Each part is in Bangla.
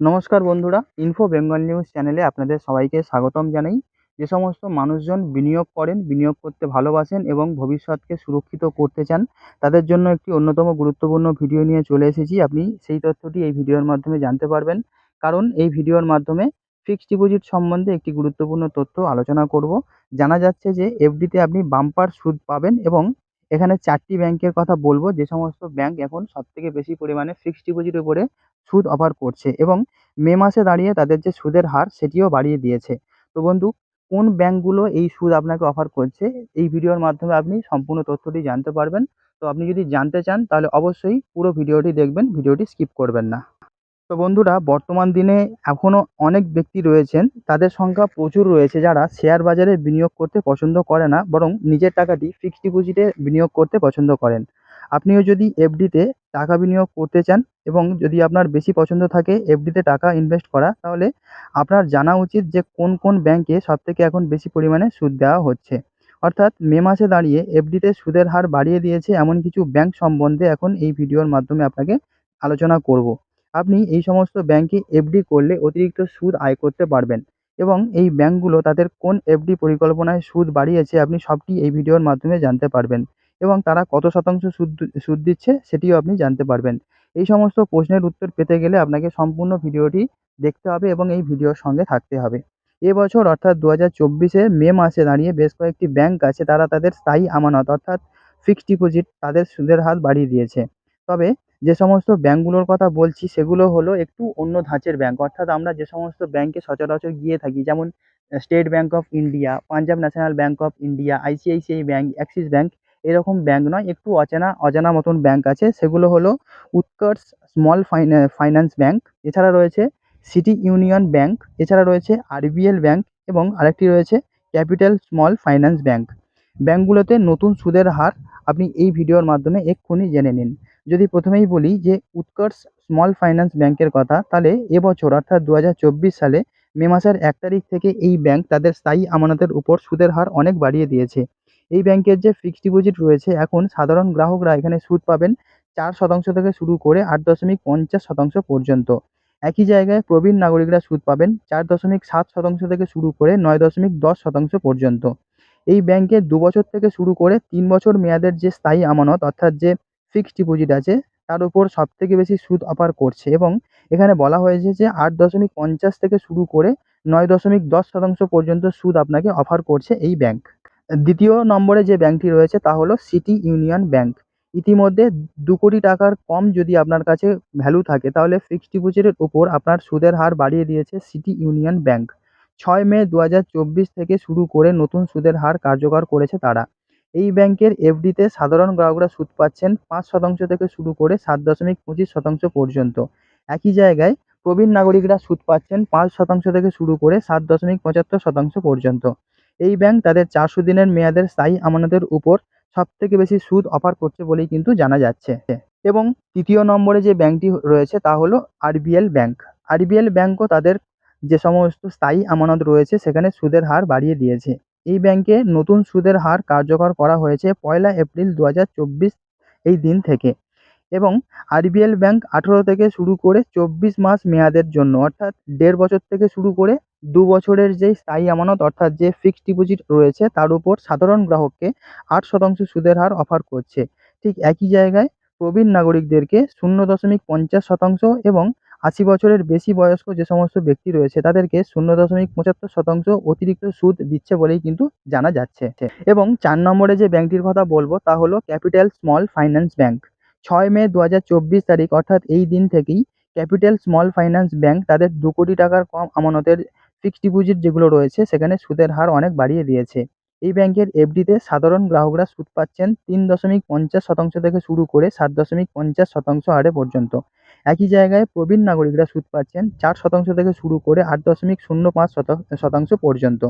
নমস্কার বন্ধুরা ইনফো বেঙ্গল নিউজ চ্যানেলে আপনাদের সবাইকে স্বাগতম জানাই। যে সমস্ত মানুষজন বিনিয়োগ করেন, বিনিয়োগ করতে ভালোবাসেন এবং ভবিষ্যৎকে সুরক্ষিত করতে চান, তাদের জন্য একটি অন্যতম গুরুত্বপূর্ণ ভিডিও নিয়ে চলে এসেছি। আপনি সেই তথ্যটি এই ভিডিওর মাধ্যমে জানতে পারবেন। কারণ এই ভিডিওর মাধ্যমে ফিক্সড ডিপোজিট সম্বন্ধে একটি গুরুত্বপূর্ণ তথ্য আলোচনা করব। জানা যাচ্ছে যে এফডিতে আপনি বাম্পার সুদ পাবেন এবং এখানে চারটি ব্যাংকের কথা বলব। যে সমস্ত ব্যাংক এখন সবথেকে বেশি পরিমাণে ফিক্সড ডিপোজিটের উপরে সুদ অফার করছে এবং মে মাসে দাঁড়িয়ে তাদের যে সুদের হার সেটিও বাড়িয়ে দিয়েছে। তো বন্ধু, কোন ব্যাঙ্কগুলো এই সুদ আপনাকে অফার করছে? এই ভিডিওর মাধ্যমে আপনি সম্পূর্ণ তথ্যটি জানতে পারবেন। তো আপনি যদি জানতে চান, তাহলে অবশ্যই পুরো ভিডিওটি দেখবেন, ভিডিওটি স্কিপ করবেন না। তো বন্ধুরা, বর্তমান দিনে এখনও অনেক ব্যক্তি রয়েছেন, তাদের সংখ্যা প্রচুর রয়েছে যারা শেয়ার বাজারে বিনিয়োগ করতে পছন্দ করে না, বরং নিজের টাকাটি ফিক্সড ডিপোজিটে বিনিয়োগ করতে পছন্দ করেন। আপনিও যদি এফডিতে টাকা বিনিয়োগ করতে চান এবং যদি আপনার বেশি পছন্দ থাকে এফডিতে টাকা ইনভেস্ট করা, তাহলে আপনার জানা উচিত যে কোন কোন ব্যাংকে সবথেকে এখন বেশি পরিমাণে সুদ দেওয়া হচ্ছে। অর্থাৎ মে মাসে দাঁড়িয়ে এফডিতে সুদের হার বাড়িয়ে দিয়েছে এমন কিছু ব্যাংক সম্বন্ধে এখন এই ভিডিওর মাধ্যমে আপনাকে আলোচনা করব। আপনি এই সমস্ত ব্যাংকে এফডি করলে অতিরিক্ত সুদ আয় করতে পারবেন এবং এই ব্যাংকগুলো তাদের কোন এফডি পরিকল্পনায় সুদ বাড়িয়েছে আপনি সবটি এই ভিডিওর মাধ্যমে জানতে পারবেন। এবং তারা কত শতাংশ সুদ সুদ দিচ্ছে সেটিও আপনি জানতে পারবেন। এই সমস্ত প্রশ্নের উত্তর পেতে গেলে আপনাকে সম্পূর্ণ ভিডিওটি দেখতে হবে এবং এই ভিডিওর সঙ্গে থাকতে হবে। এবছর অর্থাৎ দু হাজার চব্বিশে মে মাসে দাঁড়িয়ে বেশ কয়েকটি ব্যাংক আছে, তারা তাদের স্থায়ী আমানত অর্থাৎ ফিক্সড ডিপোজিট তাদের সুদের হার বাড়িয়ে দিয়েছে। তবে যে সমস্ত ব্যাংকগুলোর কথা বলছি, সেগুলো হলো একটু অন্য ধাঁচের ব্যাংক। অর্থাৎ আমরা যে সমস্ত ব্যাংকে সচরাচর গিয়ে থাকি, যেমন State Bank of India, Punjab National Bank of India, ICICI Bank, Axis Bank এরকম ব্যাঙ্ক নয়, একটু অচেনা, অজানা মতন ব্যাঙ্ক আছে। সেগুলো হলো উৎকর্ষ স্মল ফাইন্যান্স ব্যাঙ্ক এছাড়া রয়েছে সিটি ইউনিয়ন ব্যাঙ্ক এছাড়া রয়েছে আরবিএল ব্যাঙ্ক এবং আরেকটি রয়েছে ক্যাপিটাল স্মল ফাইন্যান্স ব্যাঙ্ক ব্যাংকগুলোতে নতুন সুদের হার আপনি এই ভিডিওর মাধ্যমে এক্ষুনি জেনে নিন। যদি প্রথমেই বলি যে উৎকর্ষ স্মল ফাইন্যান্স ব্যাংকের কথা, তাহলে এবছর অর্থাৎ দু হাজার চব্বিশ সালে মে মাসের এক তারিখ থেকে এই ব্যাংক তাদের স্থায়ী আমানতের উপর সুদের হার অনেক বাড়িয়ে দিয়েছে। এই ব্যাংকের যে ফিক্সড ডিপোজিট রয়েছে, এখন সাধারণ গ্রাহকরা এখানে সুদ পাবেন চার শতাংশ থেকে শুরু করে আট দশমিক পঞ্চাশ শতাংশ পর্যন্ত। একই জায়গায় প্রবীণ নাগরিকরা সুদ পাবেন চার দশমিক সাত শতাংশ থেকে শুরু করে নয় দশমিক দশ শতাংশ পর্যন্ত। এই ব্যাংকে দু বছর থেকে শুরু করে তিন বছর মেয়াদের যে স্থায়ী আমানত, অর্থাৎ যে ফিক্সড ডিপোজিট আছে, তার উপর সবথেকে বেশি সুদ অফার করছে এবং এখানে বলা হয়েছে যে আট দশমিক পঞ্চাশ থেকে শুরু করে নয় দশমিক দশ শতাংশ পর্যন্ত সুদ আপনাকে অফার করছে এই ব্যাংক। দ্বিতীয় নম্বরে যে ব্যাংকটি রয়েছে তা হলো সিটি ইউনিয়ন ব্যাংক। ইতিমধ্যে দু কোটি টাকার কম যদি আপনার কাছে ভ্যালু থাকে, তাহলে ফিক্সড ডিপোজিটের উপর আপনার সুদের হার বাড়িয়ে দিয়েছে সিটি ইউনিয়ন ব্যাঙ্ক ছয় মে দু হাজার চব্বিশ থেকে শুরু করে নতুন সুদের হার কার্যকর করেছে তারা। এই ব্যাংকের এফডিতে সাধারণ গ্রাহকরা সুদ পাচ্ছেন পাঁচ শতাংশ থেকে শুরু করে সাত দশমিক পঁচিশ শতাংশ পর্যন্ত। একই জায়গায় প্রবীণ নাগরিকরা সুদ পাচ্ছেন পাঁচ শতাংশ থেকে শুরু করে সাত দশমিক পঁচাত্তর শতাংশ পর্যন্ত। এই ব্যাংক তাদের চারশো দিনের মেয়াদের স্থায়ী আমানতের উপর সবথেকে বেশি সুদ অফার করছে বলেই কিন্তু জানা যাচ্ছে। এবং তৃতীয় নম্বরে যে ব্যাংকটি রয়েছে তা হলো আরবিএল ব্যাংক আরবিএল ব্যাংকও তাদের যে সমস্ত স্থায়ী আমানত রয়েছে সেখানে সুদের হার বাড়িয়ে দিয়েছে। এই ব্যাংকে নতুন সুদের হার কার্যকর করা হয়েছে পয়লা এপ্রিল দু হাজার চব্বিশ এই দিন থেকে। এবং আরবিএল ব্যাঙ্ক আঠেরো থেকে শুরু করে চব্বিশ মাস মেয়াদের জন্য, অর্থাৎ দেড় বছর থেকে শুরু করে দু বছরের যেই স্থায়ী আমানত, অর্থাৎ যে ফিক্সড ডিপোজিট রয়েছে, তার উপর সাধারণ গ্রাহককে আট শতাংশ সুদের হার অফার করছে। ঠিক একই জায়গায় প্রবীণ নাগরিকদেরকে শূন্য দশমিক পঞ্চাশ শতাংশ এবং আশি বছরের বেশি বয়স্ক যে সমস্ত ব্যক্তি রয়েছে, তাদেরকে শূন্য দশমিক পঁচাত্তর শতাংশ অতিরিক্ত সুদ দিচ্ছে বলেই কিন্তু জানা যাচ্ছে। এবং চার নম্বরে যে ব্যাংকটির কথা বলব, তা হলো ক্যাপিটাল স্মল ফাইন্যান্স ব্যাংক। ছয় মে দু হাজার চব্বিশ তারিখ, অর্থাৎ এই দিন থেকেই ক্যাপিটাল স্মল ফাইন্যান্স ব্যাঙ্ক তাদের দু কোটি টাকার কম আমানতের ফিক্সড ডিপোজিট যেগুলো রয়েছে, সেখানে সুদের হার অনেক বাড়িয়ে দিয়েছে। এই ব্যাংকের এফডিতে সাধারণ গ্রাহকরা সুদ পাচ্ছেন তিন দশমিক পঞ্চাশ শতাংশ থেকে শুরু করে সাত দশমিক পঞ্চাশ শতাংশ হারে পর্যন্ত। একই জায়গায় প্রবীণ নাগরিকরা সুদ পাচ্ছেন চার শতাংশ থেকে শুরু করে আট দশমিক শূন্য পাঁচ শতাংশ পর্যন্ত।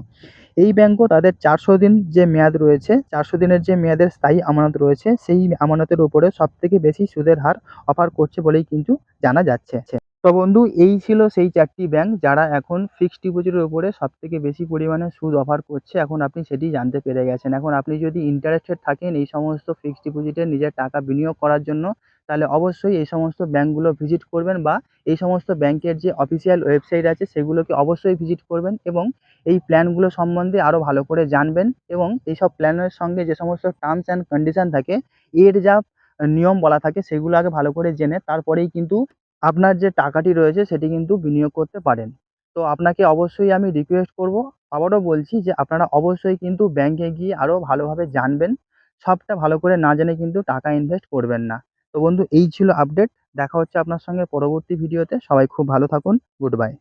এই ব্যাংকও তাদের চারশো দিন যে মেয়াদ রয়েছে, চারশো দিনের যে মেয়াদের স্থায়ী আমানত রয়েছে, সেই আমানতের উপরে সবথেকে বেশি সুদের হার অফার করছে বলেই কিন্তু জানা যাচ্ছে। তো বন্ধু, এই ছিল সেই চারটি ব্যাংক যারা এখন ফিক্সড ডিপোজিটের উপরে সব থেকে বেশি পরিমাণে সুদ অফার করছে। এখন আপনি সেটি জানতে পেরে গেছেন। এখন আপনি যদি ইন্টারেস্টেড থাকেন এই সমস্ত ফিক্সড ডিপোজিটে নিজের টাকা বিনিয়োগ করার জন্য তাহলে অবশ্যই এই সমস্ত ব্যাঙ্কগুলো ভিজিট করবেন বা এই সমস্ত ব্যাঙ্কের যে অফিসিয়াল ওয়েবসাইট আছে সেগুলোকে অবশ্যই ভিজিট করবেন এবং এই প্ল্যানগুলো সম্বন্ধে আরও ভালো করে জানবেন এবং এইসব প্ল্যানের সঙ্গে যে সমস্ত টার্মস অ্যান্ড কন্ডিশন থাকে, এর যা নিয়ম বলা থাকে সেগুলো আগে ভালো করে জেনে তারপরেই কিন্তু আপনার যে টাকাটি রয়েছে সেটি কিন্তু বিনিয়োগ করতে পারেন। তো আপনাকে অবশ্যই আমি রিকোয়েস্ট করব, আবারও বলছি যে আপনারা অবশ্যই কিন্তু ব্যাঙ্কে গিয়ে আরও ভালোভাবে জানবেন, সবটা ভালো করে না জেনে কিন্তু টাকা ইনভেস্ট করবেন না। তো বন্ধু, এই ছিল আপডেট দেখা হচ্ছে আপনার সঙ্গে পরবর্তী ভিডিওতে সবাই খুব ভালো থাকুন। Good bye